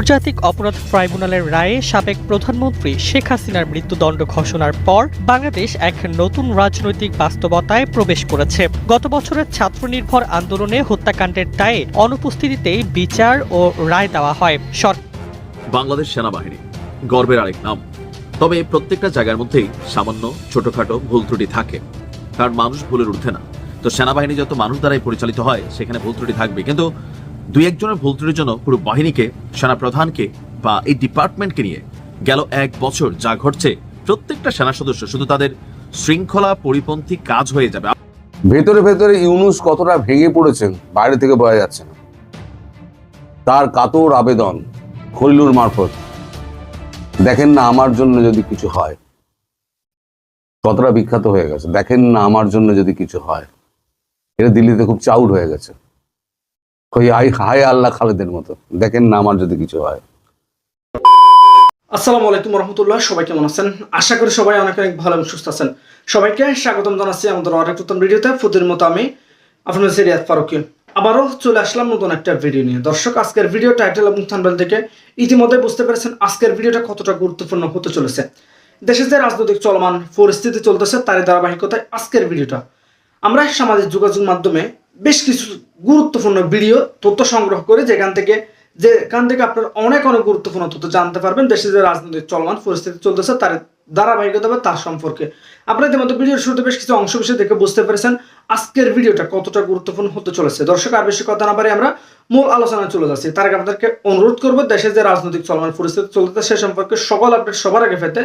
আন্তর্জাতিক অপরাধ ট্রাইব্যুনালের রায়ে সাবেক প্রধানমন্ত্রী শেখ হাসিনার মৃত্যুদণ্ড ঘোষণার পর বাংলাদেশ এক নতুন রাজনৈতিক বাস্তবতায় প্রবেশ করেছে। গত বছরের ছাত্রনির্ভর আন্দোলনে হত্যাকাণ্ডের দায়ে অনুপস্থিতিতেই বিচার ও রায় দেওয়া হয়। বাংলাদেশ সেনাবাহিনী, গর্বের আরেক নাম। তবে প্রত্যেকটা জায়গার মধ্যেই সামান্য, ছোটখাটো ভুল ত্রুটি থাকে। কারণ মানুষ ভুলের ঊর্ধ্বে না। তো সেনাবাহিনী যত মানুষ দ্বারাই পরিচালিত হয়, সেখানে ভুল ত্রুটি থাকবে কিন্তু দুই একজনের ভুল ত্রুটির জন্য পুরো বাহিনীকে সেনা প্রধানকে বা এই ডিপার্টমেন্টকে নিয়ে গেল এক বছর যা ঘটছে। প্রত্যেকটা সেনা সদস্য শুধু তাদের শৃঙ্খলা পরিপন্থী কাজ হয়ে যাবে। ভেতরে ভেতরে ইউনুস কতটা ভেঙে পড়েছেন, বাইরে থেকে বোঝা যাচ্ছে না। তার কাতর আবেদন খলিলুর মারফত। দেখেন না আমার জন্য যদি কিছু হয়। কতটা বিখ্যাত হয়ে গেছে। দেখেন না আমার জন্য যদি কিছু হয়। এটা দিল্লিতে খুব চাউর হয়ে গেছে। ওই হায় আল্লাহ খালেদের মতো। দেখেন না, আমার যদি কিছু হয়। আসসালামু আলাইকুম রহমতুল্লাহ, সবাই কেমন আছেন? আশা করি সবাই অনেক অনেক ভালো এবং সুস্থ আছেন। সবাইকে স্বাগতম জানাচ্ছি আমাদের অনেক নতুন ভিডিওতে। ফুদের মতো আমি আপনার সিরিয়াত ফারুকি। আবারও চলে আসলাম নতুন একটা ভিডিও নিয়ে। দর্শক, আজকের ভিডিও টাইটেল এবং থাম্বনেল থেকে ইতিমধ্যে বুঝতে পেরেছেন আজকের ভিডিওটা কতটা গুরুত্বপূর্ণ হতে চলেছে। দেশে যে রাজনৈতিক চলমান পরিস্থিতি চলতেছে, তারই ধারাবাহিকতায় আজকের ভিডিওটা আমরা সামাজিক যোগাযোগ মাধ্যমে বেশ কিছু গুরুত্বপূর্ণ ভিডিও তথ্য সংগ্রহ করে যেখান থেকে যেখান থেকে আপনার অনেক অনেক গুরুত্বপূর্ণ তথ্য জানতে পারবেন। দেশে যে রাজনৈতিক চলমান পরিস্থিতি চলতেছে, তার ধারাবাহিকতা বা তার সম্পর্কে। আপনারা ইতিমধ্যে ভিডিওর শুরুতে বেশ কিছু অংশ বিষয় দেখে বুঝতে পেরেছেন আজকের ভিডিওটা কতটা গুরুত্বপূর্ণ হতে চলেছে। দর্শক, আর বেশি কথা না পারে আমরা মূল আলোচনায় চলে যাচ্ছি। তার আগে আপনাদেরকে অনুরোধ করব, দেশে যে রাজনৈতিক চলমান পরিস্থিতি চলতেছে সে সম্পর্কে সকল আপডেট সবার আগে পেতে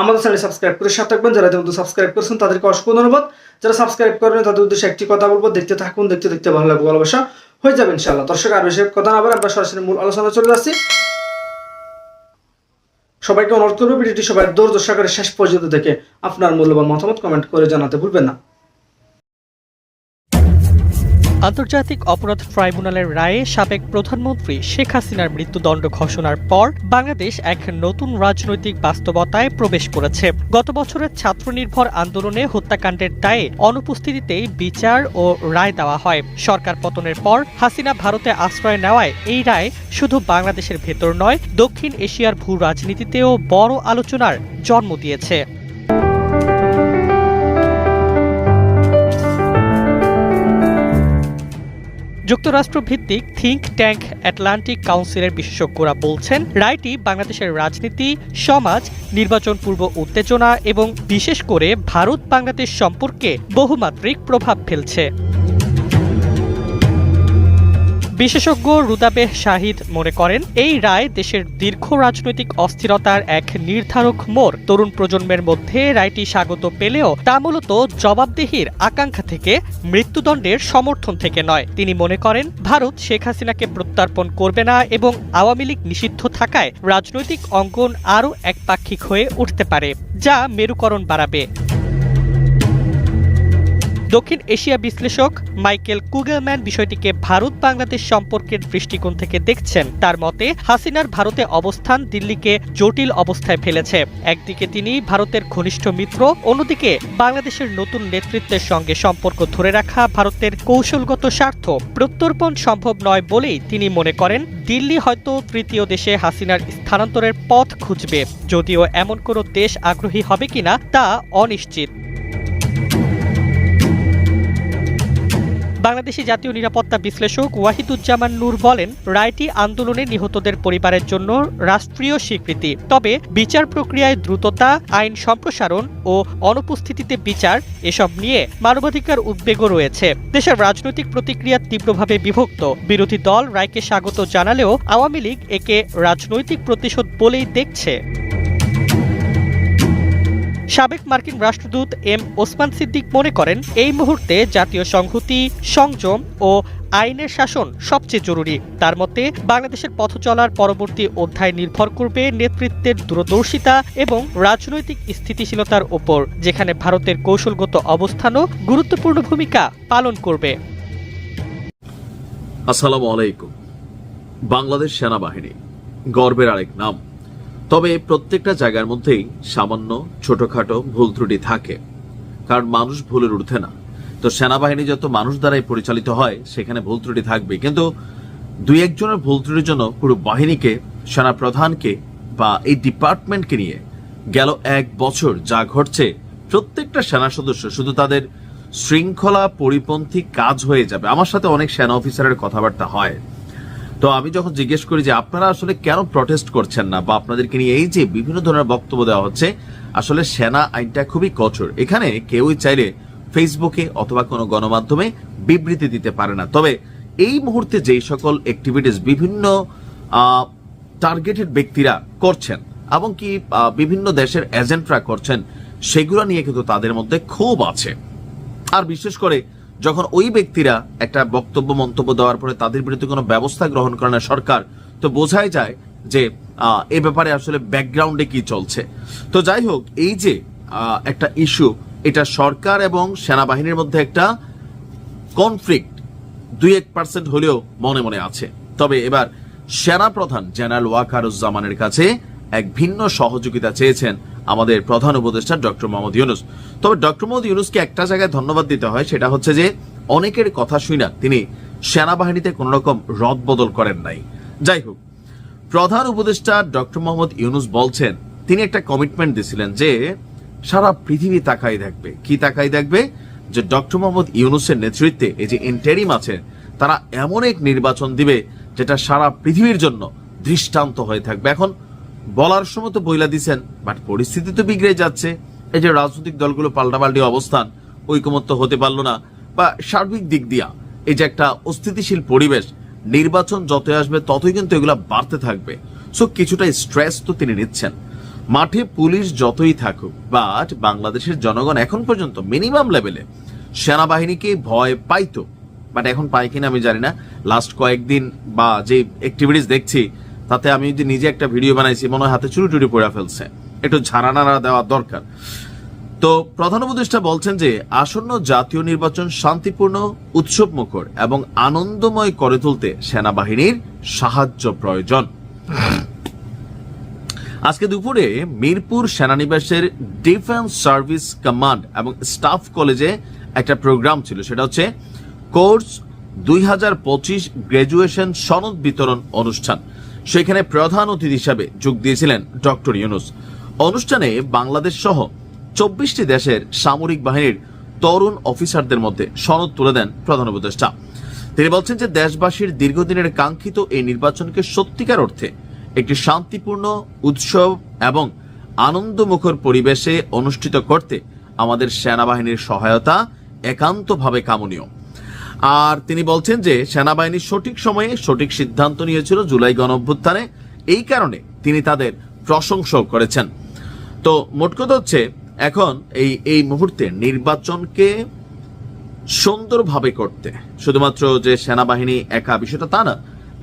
আমাদের চ্যানেল সাবস্ক্রাইব করে সাথে থাকবেন। যারা ইতিমধ্যে সাবস্ক্রাইব করেছেন, তাদেরকে অসংখ্য ধন্যবাদ। যারা সাবস্ক্রাইব করেন তাদের উদ্দেশ্যে একটি কথা বলব, দেখতে থাকুন, দেখতে দেখতে ভালো লাগবে, ভালোবাসা হয়ে যাবে, ইনশাআল্লাহ। দর্শক, আর বেশি কথা না বলে সরাসরি মূল আলোচনা চলে আসছি সবাইকে অনুরোধ করব, ভিডিওটি সবাই সহকারে শেষ পর্যন্ত দেখে আপনার মূল্যবান মতামত কমেন্ট করে জানাতে ভুলবেন না। আন্তর্জাতিক অপরাধ ট্রাইব্যুনালের রায়ে সাবেক প্রধানমন্ত্রী শেখ হাসিনার মৃত্যুদণ্ড ঘোষণার পর বাংলাদেশ এক নতুন রাজনৈতিক বাস্তবতায় প্রবেশ করেছে। গত বছরের ছাত্রনির্ভর আন্দোলনে হত্যাকাণ্ডের দায়ে অনুপস্থিতিতেই বিচার ও রায় দেওয়া হয়। সরকার পতনের পর হাসিনা ভারতে আশ্রয় নেওয়ায় এই রায় শুধু বাংলাদেশের ভেতর নয়, দক্ষিণ এশিয়ার ভূ রাজনীতিতেও বড় আলোচনার জন্ম দিয়েছে। যুক্তরাষ্ট্র ভিত্তিক থিঙ্ক ট্যাঙ্ক অ্যাটলান্টিক কাউন্সিলের বিশেষজ্ঞরা বলছেন, রায়টি বাংলাদেশের রাজনীতি, সমাজ, নির্বাচন পূর্ব উত্তেজনা এবং বিশেষ করে ভারত বাংলাদেশ সম্পর্কে বহুমাত্রিক প্রভাব ফেলছে। বিশেষজ্ঞ রুদাবেহ শাহিদ মনে করেন, এই রায় দেশের দীর্ঘ রাজনৈতিক অস্থিরতার এক নির্ধারক মোড়। তরুণ প্রজন্মের মধ্যে রায়টি স্বাগত পেলেও তা মূলত জবাবদিহির আকাঙ্ক্ষা থেকে, মৃত্যুদণ্ডের সমর্থন থেকে নয়। তিনি মনে করেন, ভারত শেখ হাসিনাকে প্রত্যর্পণ করবে না এবং আওয়ামী লীগ নিষিদ্ধ থাকায় রাজনৈতিক অঙ্গন আরও একপাক্ষিক হয়ে উঠতে পারে, যা মেরুকরণ বাড়াবে। দক্ষিণ এশিয়া বিশ্লেষক মাইকেল কুগেলম্যান বিষয়টিকে ভারত বাংলাদেশ সম্পর্কের দৃষ্টিকোণ থেকে দেখছেন। তার মতে, হাসিনার ভারতে অবস্থান দিল্লিকে জটিল অবস্থায় ফেলেছে। একদিকে তিনি ভারতের ঘনিষ্ঠ মিত্র, অন্যদিকে বাংলাদেশের নতুন নেতৃত্বের সঙ্গে সম্পর্ক ধরে রাখা ভারতের কৌশলগত স্বার্থ প্রত্যর্পণ সম্ভব নয় বলেই তিনি মনে করেন, দিল্লি হয়তো তৃতীয় দেশে হাসিনার স্থানান্তরের পথ খুঁজবে। যদিও এমন কোনো দেশ আগ্রহী হবে কিনা তা অনিশ্চিত। বাংলাদেশি জাতীয় নিরাপত্তা বিশ্লেষক ওয়াহিদুজ্জামান নূর বলেন, রায়টি আন্দোলনে নিহতদের পরিবারের জন্য রাষ্ট্রীয় স্বীকৃতি। তবে বিচার প্রক্রিয়ায় দ্রুততা, আইন সম্প্রসারণ ও অনুপস্থিতিতে বিচার এসব নিয়ে মানবাধিকার উদ্বেগও রয়েছে। দেশের রাজনৈতিক প্রতিক্রিয়া তীব্রভাবে বিভক্ত। বিরোধী দল রায়কে স্বাগত জানালেও আওয়ামী লীগ একে রাজনৈতিক প্রতিশোধ বলেই দেখছে। সাবেক মার্কিন রাষ্ট্রদূত এম ওসমান সিদ্দিক মনে করেন, এই মুহূর্তে জাতীয় সংহতি, সংযম ও আইনের শাসন সবচেয়ে জরুরি। তার মতে, বাংলাদেশের পথ চলার পরবর্তী অধ্যায় নির্ভর করবে নেতৃত্বের দূরদর্শিতা এবং রাজনৈতিক স্থিতিশীলতার ওপর যেখানে ভারতের কৌশলগত অবস্থানও গুরুত্বপূর্ণ ভূমিকা পালন করবে। আসসালামু আলাইকুম। বাংলাদেশ সেনাবাহিনী, গর্বের আরেক নাম। তবে প্রত্যেকটা জায়গার মধ্যেই সামান্য ছোটখাটো ভুল ত্রুটি থাকে, কারণ মানুষ ভুলের ঊর্ধ্বে না। তো সেনাবাহিনী যত মানুষ দ্বারাই পরিচালিত হয়, সেখানে ভুল ত্রুটি থাকবে কিন্তু দুই একজনের ভুল ত্রুটির জন্য পুরো বাহিনীকে সেনা প্রধানকে বা এই ডিপার্টমেন্টকে নিয়ে গেল এক বছর যা ঘটছে, প্রত্যেকটা সেনা সদস্য শুধু তাদের শৃঙ্খলা পরিপন্থী কাজ হয়ে যাবে। আমার সাথে অনেক সেনা অফিসারের কথাবার্তা হয়। তো আমি যখন জিজ্ঞেস করি যে আপনারা আসলে কেন প্রটেস্ট করছেন না বা আপনাদেরকে নিয়ে এই যে বিভিন্ন ধরনের বক্তব্য দেওয়া হচ্ছে, আসলে সেনা আইনটা খুবই কঠোর। এখানে কেউই চাইলে ফেসবুকে অথবা কোনো গণমাধ্যমে বিবৃতি দিতে পারে না। তবে এই মুহূর্তে যেই সকল অ্যাক্টিভিটিস বিভিন্ন টার্গেটেড ব্যক্তিরা করছেন এবং কি বিভিন্ন দেশের এজেন্টরা করছেন, সেগুলো নিয়ে কিন্তু তাদের মধ্যে ক্ষোভ আছে। আর বিশেষ করে যখন ওই ব্যক্তিরা একটা বক্তব্য, মন্তব্য দেওয়ার পরে তাদের বিরুদ্ধে কোনো ব্যবস্থা গ্রহণ করে না সরকার, তো বোঝাই যায় যে এ ব্যাপারে আসলে ব্যাকগ্রাউন্ডে কি চলছে। তো যাই হোক, এই যে একটা ইস্যু এটা সরকার এবং সেনাবাহিনীর মধ্যে একটা কনফ্লিক্ট দুই এক পার্সেন্ট হলেও মনে মনে আছে। তবে এবার সেনা প্রধান জেনারেল ওয়াকারুজ্জামানের কাছে এক ভিন্ন সহযোগিতা চেয়েছেন আমাদের প্রধান উপদেষ্টা ডক্টর মোহাম্মদ ইউনুস। তবে ডক্টর মোহাম্মদ ইউনুসকে একটা জায়গায় ধন্যবাদ দিতে হয়, সেটা হচ্ছে যে অনেকের কথা শুই না, তিনি সেনাবাহিনীতে কোন রকম রদ বদল করেন নাই। যাই হোক, প্রধান উপদেষ্টা ডক্টর মোহাম্মদ ইউনুস বলছেন, তিনি একটা কমিটমেন্ট দিয়েছিলেন যে সারা পৃথিবী তাকাই দেখবে। কি তাকাই দেখবে? যে ডক্টর মোহাম্মদ ইউনুসের নেতৃত্বে এই যে ইন্টারিম আছে, তারা এমন এক নির্বাচন দিবে যেটা সারা পৃথিবীর জন্য দৃষ্টান্ত হয়ে থাকবে। এখন বলার সময় তো বইলা দিচ্ছেন বাট পরিস্থিতি তো বিগড়ে যাচ্ছে। এই যে রাজনৈতিক দলগুলো পাল্টাপাল্টি অবস্থান, ঐকমত্য হতে পারল না, বা সার্বিক দিক দিয়া এই যে একটা অস্থিতিশীল পরিবেশ, নির্বাচন যতই আসবে ততই কিন্তু এগুলা বাড়তে থাকবে। সো কিছুটা স্ট্রেস তো তিনি নিচ্ছেন। মাঠে পুলিশ যতই থাকুক বাট বাংলাদেশের জনগণ এখন পর্যন্ত মিনিমাম লেভেলে সেনাবাহিনীকে ভয় পাইতো। বাট এখন পাই কিনা আমি জানি না। লাস্ট কয়েকদিন বা যে অ্যাক্টিভিটিস দেখছি তাতে আমি যদি নিজে একটা ভিডিও বানাইছি, মনে হয় হাতে চুরি টুরি পড়ে ফেলছে। একটু ঝাড়া নাড়া দেওয়া দরকার। তো প্রধান উপদেষ্টা বলছেন যে, আসন্ন জাতীয় নির্বাচন শান্তিপূর্ণ উৎসব মুখর এবং আনন্দময় করে তুলতে সেনাবাহিনীর সাহায্য প্রয়োজন। আজকে দুপুরে মিরপুর সেনানিবাসের ডিফেন্স সার্ভিস কমান্ড এবং স্টাফ কলেজে একটা প্রোগ্রাম ছিল। সেটা হচ্ছে কোর্স দুই হাজার পঁচিশ গ্রাজুয়েশন সনদ বিতরণ অনুষ্ঠান। সেখানে প্রধান অতিথি হিসাবে যোগ দিয়েছিলেন ডক্টর ইউনুস। অনুষ্ঠানে বাংলাদেশ সহ চব্বিশটি দেশের সামরিক বাহিনীর তরুণ অফিসারদের মধ্যে সনদ তুলে দেন প্রধান উপদেষ্টা। তিনি বলছেন যে দেশবাসীর দীর্ঘদিনের কাঙ্ক্ষিত এই নির্বাচনকে সত্যিকার অর্থে একটি শান্তিপূর্ণ, উৎসব এবং আনন্দমুখর পরিবেশে অনুষ্ঠিত করতে আমাদের সেনাবাহিনীর সহায়তা একান্তভাবে কামনীয়। আর তিনি বলছেন যে সেনাবাহিনী সঠিক সময়ে সঠিক সিদ্ধান্ত নিয়েছিল জুলাই গণ অভ্যুত্থানে। এই কারণে তিনি তাদের প্রশংসাও করেছেন। তো মোট কথা হচ্ছে, এখন এই এই মুহূর্তে নির্বাচনকে সুন্দরভাবে করতে। শুধুমাত্র যে সেনাবাহিনী একা বিষয়টা তা না,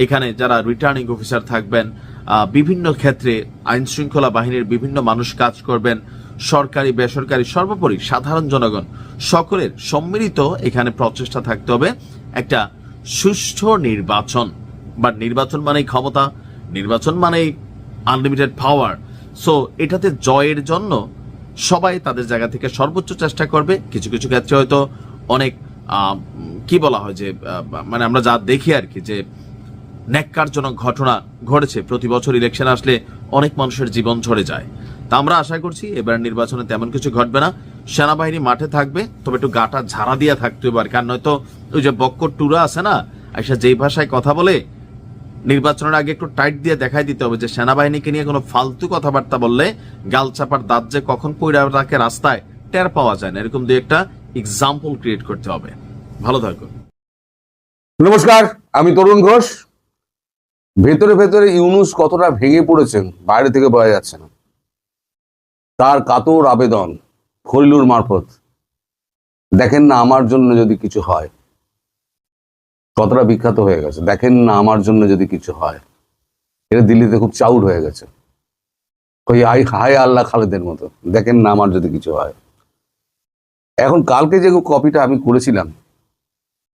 এখানে যারা রিটার্নিং অফিসার থাকবেন বিভিন্ন ক্ষেত্রে আইন শৃঙ্খলা বাহিনীর বিভিন্ন মানুষ কাজ করবেন সরকারি, বেসরকারি, সর্বোপরি সাধারণ জনগণ সকলের সম্মিলিত এখানে প্রচেষ্টা থাকতে হবে। একটা সুষ্ঠু নির্বাচন, বা নির্বাচন মানেই ক্ষমতা, নির্বাচন মানেই আনলিমিটেড পাওয়ার সো এটাতে জয়ের জন্য সবাই তাদের জায়গা থেকে সর্বোচ্চ চেষ্টা করবে। কিছু কিছু ক্ষেত্রে হয়তো অনেক কি বলা হয় যে মানে আমরা যা দেখি আর কি যে, ন্যাক্কারজনক ঘটনা ঘটেছে। প্রতি বছর ইলেকশন আসলে অনেক মানুষের জীবন ঝরে যায়। তা আমরা আশা করছি এবার নির্বাচনে তেমন কিছু ঘটবে না। সেনাবাহিনী মাঠে থাকবে, তবে একটু গাটা ঝাড়া দিয়ে থাকতে এবার কারণ নয়তো ওই যে বক্কর টুরা আছে না আইসা যেই ভাষায় কথা বলে, নির্বাচনের আগে একটু টাইট দিয়ে দেখাই দিতে হবে যে সেনাবাহিনীকে নিয়ে কোনো ফালতু কথাবার্তা বললে গাল চাপার দাঁত যে কখন পইরা রাখে রাস্তায় টের পাওয়া যায় না। এরকম দিয়ে একটা এক্সাম্পল ক্রিয়েট করতে হবে। ভালো থাকুন নমস্কার, আমি তরুণ ঘোষ। ভেতরে ভেতরে ইউনুস কতটা ভেঙে পড়েছেন, বাইরে থেকে বোঝা যাচ্ছে না। তার কাতর আবেদন খলিলুর মারফত। দেখেন না আমার জন্য যদি কিছু হয়। কতটা বিখ্যাত হয়ে গেছে। দেখেন না আমার জন্য যদি কিছু হয়। এটা দিল্লিতে খুব চাউর হয়ে গেছে। ওই আই হায় আল্লাহ খালেদের মতো। দেখেন না আমার যদি কিছু হয়। এখন কালকে যে কপিটা আমি করেছিলাম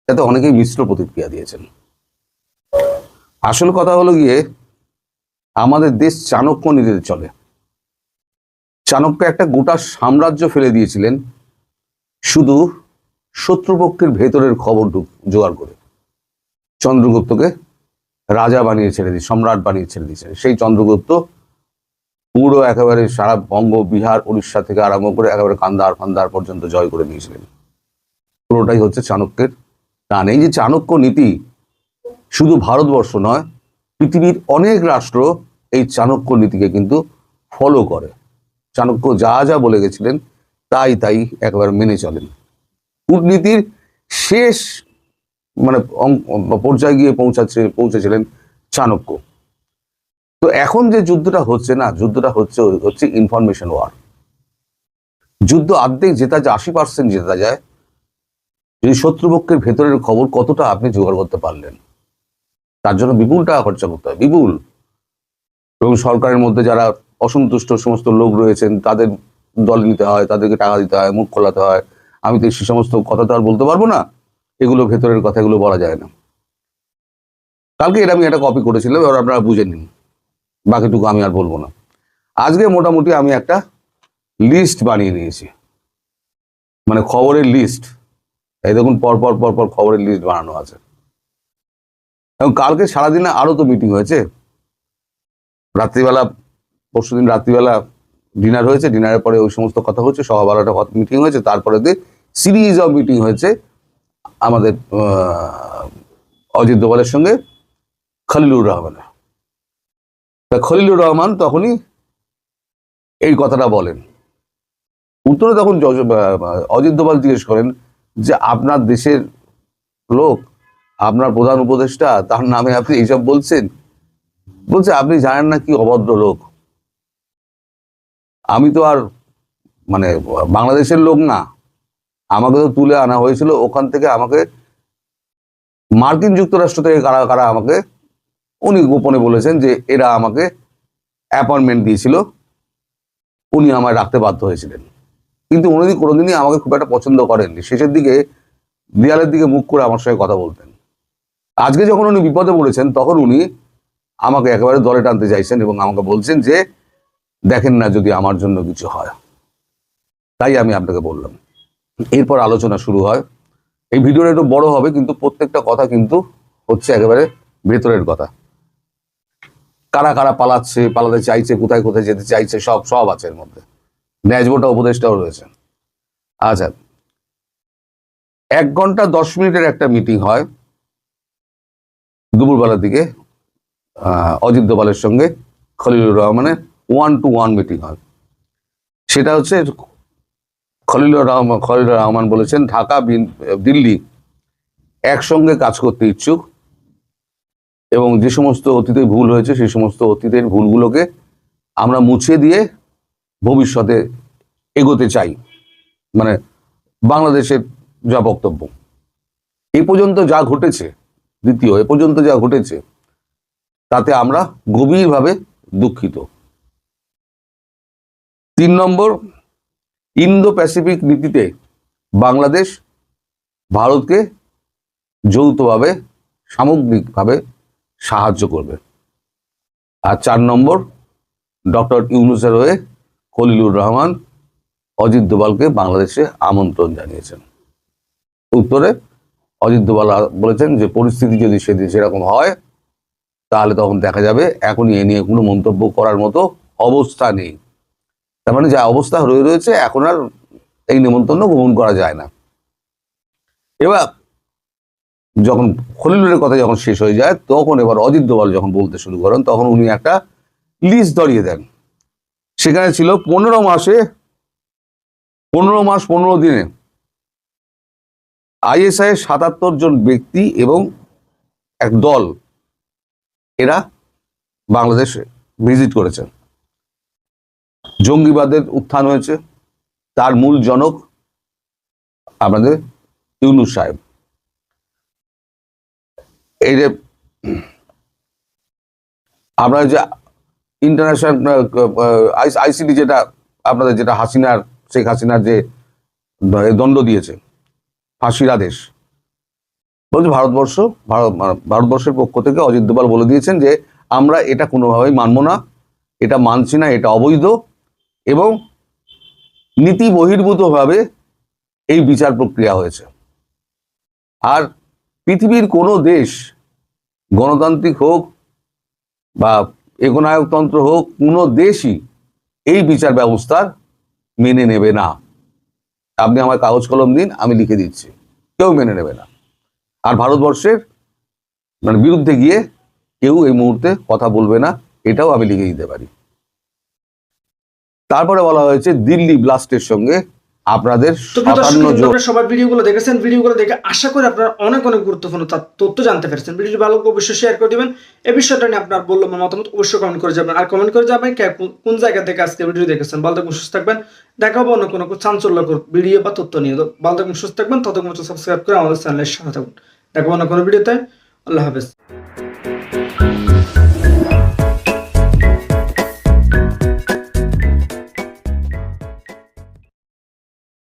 তাতে অনেকেই মিশ্র প্রতিক্রিয়া দিয়েছেন। আসল কথা হলো গিয়ে, আমাদের দেশ চাণক্য নীতিতে চলে। চাণক্য একটা গোটা সাম্রাজ্য ফেলে দিয়েছিলেন, শুধু শত্রুপক্ষের ভেতরের খবর জোগাড় করে। চন্দ্রগুপ্তকে রাজা বানিয়ে ছেড়ে দিয়ে, সম্রাট বানিয়ে ছেড়ে দিয়েছেন। সেই চন্দ্রগুপ্ত পুরো একেবারে সারা বঙ্গ, বিহার, উড়িষ্যা থেকে আরম্ভ করে একেবারে কান্দার ফান্দার পর্যন্ত জয় করে নিয়েছিলেন। পুরোটাই হচ্ছে চাণক্যের টান। এই যে চাণক্য নীতি শুধু ভারতবর্ষ নয়, পৃথিবীর অনেক রাষ্ট্র এই চাণক্য নীতিকে কিন্তু ফলো করে। চাণক্য যা যা বলে গেছিলেন, তাই তাই একেবারে মেনে চলেন। কূটনীতির শেষ মানে পর্যায়ে গিয়ে পৌঁছাচ্ছে, পৌঁছেছিলেন চাণক্য। তো এখন যে যুদ্ধটা হচ্ছে না, যুদ্ধটা হচ্ছে হচ্ছে ইনফরমেশন ওয়ার যুদ্ধ অর্ধেক জেতা যায়, আশি পার্সেন্ট জেতা যায়। যদি শত্রুপক্ষের ভেতরের খবর কতটা আপনি জোগাড় করতে পারলেন? তার জন্য বিপুল টাকা খরচা করতে হয়, বিপুল। এবং সরকারের মধ্যে যারা অসন্তুষ্ট সমস্ত লোক রয়েছেন, তাদের দলে নিতে হয়, তাদেরকে টাকা দিতে হয়, মুখ খোলাতে হয়। আমি তো সে সমস্ত কথা তো আর বলতে পারব না। এগুলো ভেতরের কথা এগুলো বলা যায় না। কালকে এটা আমি একটা কপি করেছিলাম, এবার আপনারা বুঝে নিন। বাকিটুকু আমি আর বলব না। আজকে মোটামুটি আমি একটা লিস্ট বানিয়ে নিয়েছি। মানে খবরের লিস্ট এই দেখুন, পর পর পর পর খবরের লিস্ট বানানো আছে। এবং কালকে সারাদিনে আরও তো মিটিং হয়েছে। রাত্রিবেলা পরশুদিন রাত্রিবেলা ডিনার হয়েছে ডিনারের পরে ওই সমস্ত কথা হচ্ছে সকালবেলাটা মিটিং হয়েছে তারপরে দিয়ে সিরিজ অফ মিটিং হয়েছে আমাদের অজিত দোভালের সঙ্গে খলিলুর রহমানের। তা খলিলুর রহমান তখনই এই কথাটা বলেন। উত্তরে তখন অজিত দোভাল জিজ্ঞেস করেন যে, আপনার দেশের লোক, আপনার প্রধান উপদেষ্টা, তার নামে আপনি এইসব বলছেন? বলছে, আপনি জানেন না কি অভদ্র লোক? আমি তো আর মানে বাংলাদেশের লোক না। আমাকে তো তুলে আনা হয়েছিল ওখান থেকে আমাকে মার্কিন যুক্তরাষ্ট্র থেকে কারা কারা আমাকে, উনি গোপনে বলেছেন যে এরা আমাকে অ্যাপয়েন্টমেন্ট দিয়েছিল। উনি আমায় রাখতে বাধ্য হয়েছিলেন। কিন্তু উনি কোনোদিনই আমাকে খুব একটা পছন্দ করেননি। শেষের দিকে, দেয়ালের দিকে মুখ করে আমার সঙ্গে কথা বলতেন। আজকে যখন উনি বিপদে পড়েছেন, তখন উনি আমাকে একেবারে দলে টানতে চাইছেন এবং আমাকে বলছেন যে দেখেন না যদি আমার জন্য কিছু হয়। তাই আমি আপনাকে বললাম। এরপর আলোচনা শুরু হয়। এই ভিডিওটা একটু বড় হবে, কিন্তু প্রত্যেকটা কথা কিন্তু হচ্ছে একেবারে ভেতরের কথা। কারা কারা পালাচ্ছে, পালাতে চাইছে, কোথায় কোথায় যেতে চাইছে, সব সব আছে এর মধ্যে। ন্যাজবোটা উপদেশটাও রয়েছে আচ্ছা এক ঘণ্টা দশ মিনিটের একটা মিটিং হয়। দুপুরবেলার দিকে অজিত দোভালের সঙ্গে খলিলুর রহমানের। ওয়ান টু ওয়ান মিটিং হয়। সেটা হচ্ছে খলিলুর রহমান খলিলুর রহমান বলেছেন, ঢাকা দিল্লি একসঙ্গে কাজ করতে ইচ্ছুক এবং যে সমস্ত অতীতে ভুল হয়েছে, সেই সমস্ত অতীতের ভুলগুলোকে আমরা মুছে দিয়ে ভবিষ্যতে এগোতে চাই। মানে বাংলাদেশের যা বক্তব্য। এ পর্যন্ত যা ঘটেছে, দ্বিতীয়, এ পর্যন্ত যা ঘটেছে, তাতে আমরা গভীরভাবে দুঃখিত। তিন নম্বর ইন্দো প্যাসিফিক নীতিতে বাংলাদেশ ভারতকে যৌথভাবে, সামগ্রিকভাবে সাহায্য করবে। আর চার নম্বর, ডক্টর ইউনুসের হয়ে খলিলুর রহমান, অজিত দোভালকে বাংলাদেশে আমন্ত্রণ জানিয়েছেন। উত্তরে, অজিত দোভাল বলেছেন যে, পরিস্থিতি যদি সেদিন সেরকম হয়, তাহলে তখন দেখা যাবে এখনই এ নিয়ে কোনো মন্তব্য করার মতো অবস্থা নেই। তার মানে যা অবস্থা রয়ে রয়েছে, এখন আর এই নিমন্ত্রণ গ্রহণ করা যায় না। এবার যখন খলিলুরের কথা যখন শেষ হয়ে যায়, তখন এবার অজিত দোভাল যখন বলতে শুরু করেন, তখন উনি একটা লিস্ট ধরিয়ে দেন। সেখানে ছিল পনেরো মাসে, পনেরো মাস, পনেরো দিনে আইএসআই সাতাত্তর জন ব্যক্তি এবং এক দল এরা বাংলাদেশে ভিজিট করেছেন। জঙ্গিবাদের উত্থান হয়েছে। তার মূল জনক আমাদের ইউনুস সাহেব। এই যে আমরা যে ইন্টারন্যাশনাল আইসিডি যেটা আপনাদের, যেটা হাসিনার, শেখ হাসিনার যে দণ্ড দিয়েছে, ফাঁসির আদেশ। বলছে ভারতবর্ষ, ভারত, ভারতবর্ষের পক্ষ থেকে অজিত দোভাল বলে দিয়েছেন যে, আমরা এটা কোনোভাবেই মানব না, এটা মানছি না, এটা অবৈধ এবং নীতি বহির্ভূতভাবে এই বিচার প্রক্রিয়া হয়েছে। আর পৃথিবীর কোনো দেশ, গণতান্ত্রিক হোক বা একনায়কতন্ত্র হোক, কোনো দেশই এই বিচার ব্যবস্থার মেনে নেবে না। আপনি আমার কাগজ কলম দিন, আমি লিখে দিচ্ছি। কেউ মেনে নেবে না। আর ভারতবর্ষের মানে বিরুদ্ধে গিয়ে কেউ এই মুহূর্তে কথা বলবে না, এটাও আমি লিখে দিতে পারি। তারপরে বলা হয়েছে দিল্লি ব্লাস্টের সঙ্গে আপনাদের সবাই ভিডিওগুলো দেখেছেন ভিডিওগুলো দেখে আশা করি আপনারা অনেক অনেক গুরুত্বপূর্ণ তথ্য জানতে পেরেছেন। ভিডিওটি ভালো অবশ্যই শেয়ার করে দিবেন। এই বিষয়টা নিয়ে আপনার বললাম মতামত অবশ্যই কমেন্ট করে যাবেন। আর কমেন্ট করে যাবেন কোন- জায়গা থেকে আজকে ভিডিও দেখেছেন? ভালো থাকবেন সুস্থ থাকবেন। দেখাবো অন্য কোনো চাঞ্চল্যকর ভিডিও বা তথ্য নিয়ে। ভালো থাকবেন সুস্থ থাকবেন। ততক্ষণ সাবস্ক্রাইব করে আমাদের চ্যানেলের সাথে থাকুন। দেখাবো অন্য কোনো ভিডিওতে আল্লাহ হাফেজ।